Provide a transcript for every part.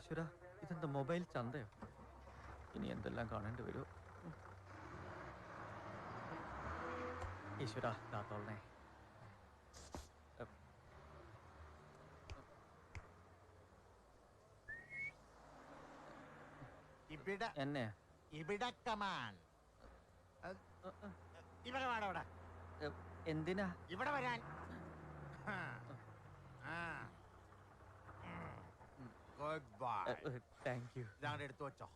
ഈശ്വര ഇതെന്താ മൊബൈൽ ചന്തയോ? ഇനി എന്തെല്ലാം കാണേണ്ടി വരുമോ ഈശ്വര താത്തോളനെ ഇവിടെ എന്നെ? ഇവിടെ കമാൻ. ഇവിടെ വേണം ഇവിടെ എന്തിനാ? ഇവിടെ വരാൻ. ഗുഡ് ബൈ താങ്ക് യു ഇതാണ്ട് എടുത്തു വെച്ചോ.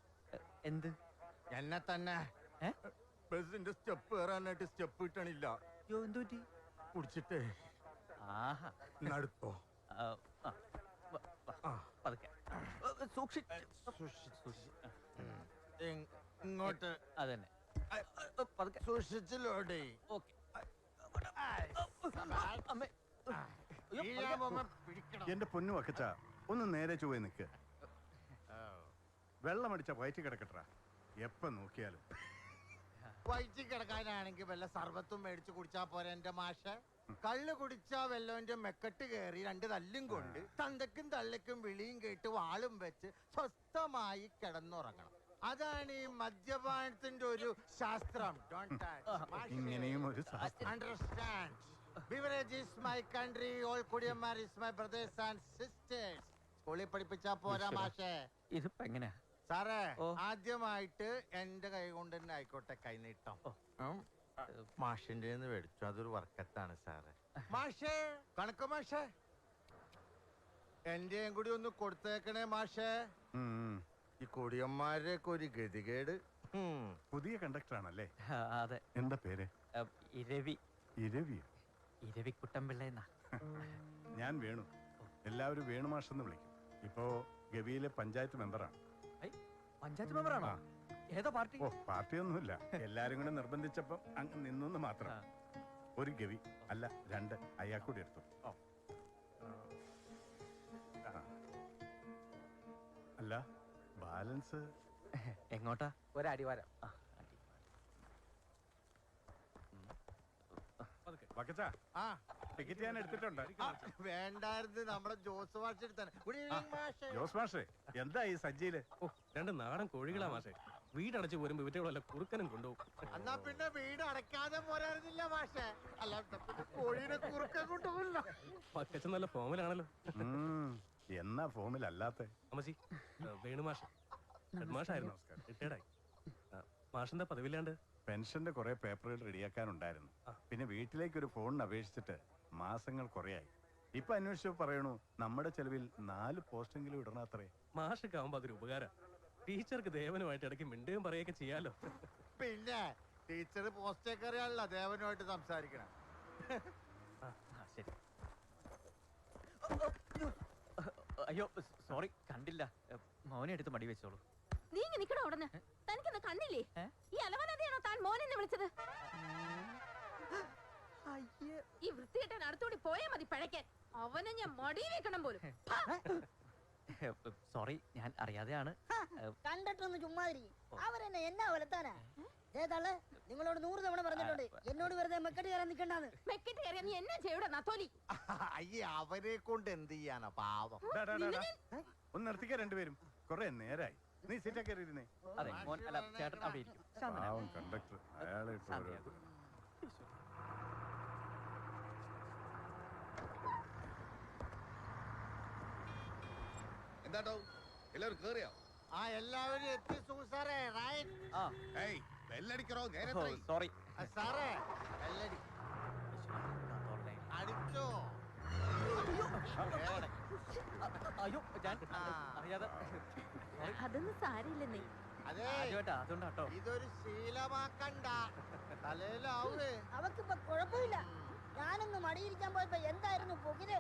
എന്ത്? എന്നെ തന്നെ. ബസിന്റെ സ്റ്റെപ്പ് കയറാനായിട്ട് സ്റ്റെപ്പ് കിട്ടണില്ല യോ എന്തു പറ്റി? കുടിച്ചിട്ടേ ആഹാ. നടത്തോ. പതുക്കെ. സൂക്ഷിച്ച്. ഇങ്ങോട്ട്. അതന്നെ. പതുക്കെ. ഓക്കെ. എന്റെ പൊന്നു വക്കച്ച ഒന്ന് നേരെ ചൊവ്വേ നിക്ക്. വെള്ളമടിച്ച വയറ്റി കിടക്കട്ടാ എപ്പ നോക്കിയാലും. വയറ്റി കിടക്കാനാണെങ്കിൽ വല്ല സർവത്തും മേടിച്ച് കുടിച്ചാ പോരെ എന്റെ മാഷ? കള്ള് കുടിച്ച വെല്ലോന്റെ മെക്കെട്ട് കയറി രണ്ട് തല്ലും കൊണ്ട് തന്തക്കും തള്ളക്കും വിളിയും കേട്ട് വാളും വെച്ച് സ്വസ്ഥമായി കിടന്നുറങ്ങണം. അതാണ് ഈ മദ്യപാനത്തിന്റെ ഒരു ശാസ്ത്രം. Understand beverage. ഇങ്ങനെയും ഒരു is my country, all കുടിയന്മാർ is my brothers and sisters. സ്കൂളിൽ പഠിപ്പിച്ചാ പോരാ മാഷേ. ഇതിപ്പോ എങ്ങനെയാ? സാറേ ഓ. ആദ്യമായിട്ട് എന്റെ കൈ കൊണ്ട് തന്നെ ആയിക്കോട്ടെ കൈനീട്ടം. മാഷിന്റെ മേടിച്ചു. അതൊരു വർക്കത്താണ് സാറേ. മാഷേ കണക്ക് മാഷേ. എന്റെയും കൂടി ഒന്ന് കൊടുത്തേക്കണേ മാഷേ. ഉം. ഈ കൊടിയന്മാരെയൊക്കെ ഒരു ഗതികേട്. ഉം. പുതിയ കണ്ടക്ടറാണല്ലേ? ആ, അതെ. എന്താ പേര്? ആ, ഇരവി. ഇരവി. ഇരവി കുട്ടമ്പിള്ള എന്നാ? ഞാൻ വേണു. എല്ലാവരും വേണു മാഷെന്ന് വിളിക്കും. ഇപ്പോ ഗവിയിലെ പഞ്ചായത്ത് മെമ്പറാണ്. പഞ്ചായത്ത് മെമ്പറാണോ? ഏതോ പാർട്ടി? ഓ പാർട്ടിയൊന്നുമില്ല. എല്ലാരും കൂടെ നിർബന്ധിച്ചപ്പം അങ്ങ് നിന്നു മാത്രം. ഒരു ഗവി അല്ല രണ്ട് അയാൾക്കൂടി എടുത്തു. അല്ല ബാലൻസ്? എങ്ങോട്ടാ? ഒരടിവാരം. വക്കച്ചാ. ആ. ടിക്കറ്റ് ഞാൻ എടുത്തിട്ടുണ്ട്. ആ, വേണ്ടായിരുന്നു. നമ്മുടെ ജോസ് മാഷ് എടുത്താണ്. ഗുഡ് ഈവനിങ് മാഷേ. ജോസ് മാഷേ എന്താ ഈ സജ്ജയിൽ ഓ രണ്ട് നാടൻ കോഴികളാ മാഷെ. വീടടച്ച് പോരുമ്പോ ഇവറ്റകളല്ല കുറുക്കനും കൊണ്ടുപോകും. എന്നാ പിന്നെ വീട് അടയ്ക്കാതെ പോരായിരുന്നില്ല മാഷേ. അല്ല പിന്നെ കോഴീനെ കുറുക്ക കൊണ്ടുപോകില്ല. പക്കച്ച നല്ല ഫോമിലാണല്ലോ. ഉം, എന്നാ ഫോമിലല്ലാത്ത? അമ്മച്ചി ഹെഡ് മാഷായിരുന്നു റിട്ടയർഡായി. മാഷിന്റെ പതിവില്ലാണ്ട്? പെൻഷന്റെ കുറെ പേപ്പറുകൾ റെഡിയാക്കാനുണ്ടായിരുന്നു. പിന്നെ വീട്ടിലേക്ക് ഒരു ഫോണിന് അപേക്ഷിച്ചിട്ട് മാസങ്ങൾ കുറയായി. ഇപ്പൊ അന്വേഷിച്ചു പറയണു നമ്മുടെ ചെലവിൽ നാല് പോസ്റ്റെങ്കിലും ഇടണത്രേ. മാഷൊക്കെ ആവുമ്പോ അതൊരു ഉപകാരം. ടീച്ചർക്ക് ദേവനുമായിട്ട് ഇടയ്ക്ക് മിണ്ടുകയും പറയുകയൊക്കെ ചെയ്യാലോ. പിന്നെ ടീച്ചർ പോസ്റ്റേക്ക് അറിയാനുള്ള ദേവനുമായിട്ട് സംസാരിക്കണം. ആ, ശരി. അയ്യോ സോറി കണ്ടില്ല. മോനെ എടുത്ത് മടി വെച്ചോളൂ. നീ ഇങ്ങ് നിക്കണോ ഉടനെ തനിക്കൊന്ന് കണ്ണില്ലേ? ഏ? ഈ അലവനതയാണോ താൻ മോനെന്ന് വിളിച്ചത്? പോയാ മതി പഴയ്ക്കാൻ. അവനെ ഞാൻ മടി വെക്കണം പോലും. സോറി ഞാൻ അറിയാതെയാണ്. കണ്ടിട്ടൊന്ന് ചുമ്മാതിരി. അവരെന്നെ എന്നാ വലത്താനാ? ഏതാൾ നിങ്ങളോട് നൂറ് തവണ പറഞ്ഞിട്ടുണ്ട്. എന്നോട് വെറുതെ മെക്കട്ട് കയറാൻ നിൽക്കണ്ടാന്ന് മെക്കറ്റ് കയറിയാ നീ എന്നെ ചെയ്യൂടെ നത്തോലി? അയ്യേ അവരെ കൊണ്ട് എന്ത് ചെയ്യാനാ പാവം. ഒന്ന് നിർത്തിക്ക രണ്ടുപേരും. കൊറേ നേരായി. നീ സീറ്റാ കയറിയിരുന്നേ. അതെ മോൻ അല്ല ചേട്ടൻ അവിടെ ഇരിക്കും. കണ്ടക്ടർ. അയാളെ. എന്താട്ടോ എല്ലാവരും കേറിയോ? ആ എല്ലാവരും എത്തി സൂസാറേ റൈറ്റ് ആ. ഏയ് ബെല്ലടിക്കറോ നേരെ സോറി സാറേ എല്ലടി അടിച്ചോ. അയ്യോ. ഞാൻ ആ. അറിയാതെ. അതൊന്നും സാരില്ലെന്നേ അതെ. ആദ്യമായിട്ടാ അതുകൊണ്ടാട്ടോ. ഇതൊരു ശീലമാക്കണ്ട. തലയിലാവേ. അവക്കിപ്പോ കുഴപ്പമില്ല. ഞാനൊന്ന് മടിയിരിക്കാൻ പോയപ്പോ എന്തായിരുന്നു പൊകിൽ?